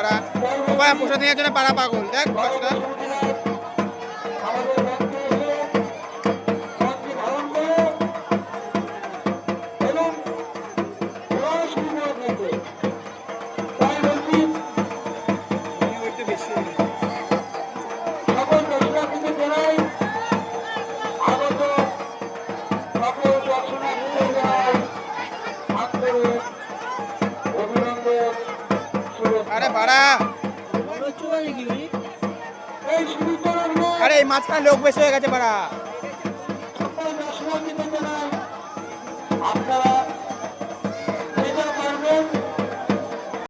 পাড়া। সবাই পোষা নেওয়ার জন্য পাড়া পাগল। দেখ বাচ্চাটা আরে আরে এই মাঝখানে লোক বেশি হয়ে গেছে বাড়া